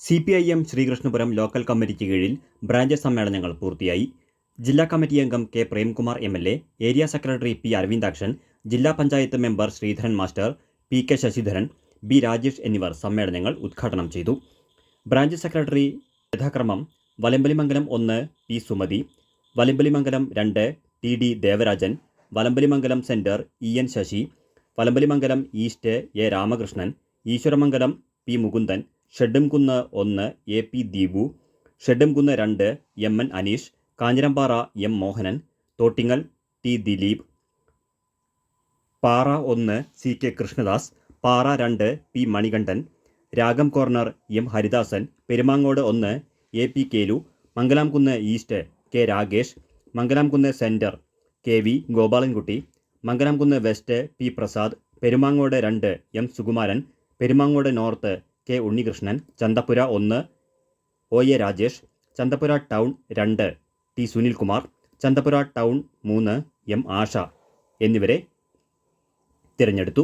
C P I M Sreekrishnapuram local കമ്മിറ്റിക്ക് കീഴിൽ branch സമ്മേളനങ്ങൾ പൂർത്തിയായി. ജില്ലാ കമ്മിറ്റി അംഗം K Premkumar M L A area secretary P Aravindakshan ജില്ലാ panchayat member Sreedharan master P K Sasidharan B Rajesh എന്നിവർ സമ്മേളനങ്ങൾ ഉദ്ഘാടനം ചെയ്തു. ബ്രാഞ്ച് സെക്രട്ടറി യഥാക്രമം വലമ്പലിമംഗലം ഒന്ന് പി സുമതി വലമ്പലിമംഗലം രണ്ട് T D Devarajan Valambalimangalam centre E N Sasi Valambalimangalam east A Ramakrishnan Eswaramangalam P Mukundan Shedumkunnu ഒന്ന് A P Deepu Shedamkunnu രണ്ട് M N Aneesh. Kanjirampara M Mohanan. Thottingal T Dileep. Para ഒന്ന് C K Krishnadas. പാറ രണ്ട് P Manikandan. രാഗം corner M Haridasan. Perumangode ഒന്ന് A P Kelu. Mangalamkunnu east K Ragesh. Mangalamkunnu centre K V Gopalankutty. Mangalamkunnu west P Prasad. Perumangode രണ്ട് M Sukumaran. Perumangode north K Unnikrishnan Chanthappura ഒന്ന് O A Rajesh Chanthappura town രണ്ട് T Sunilkumar Chanthapura town മൂന്ന് M Asha എന്നിവരെ തിരഞ്ഞെടുത്തു.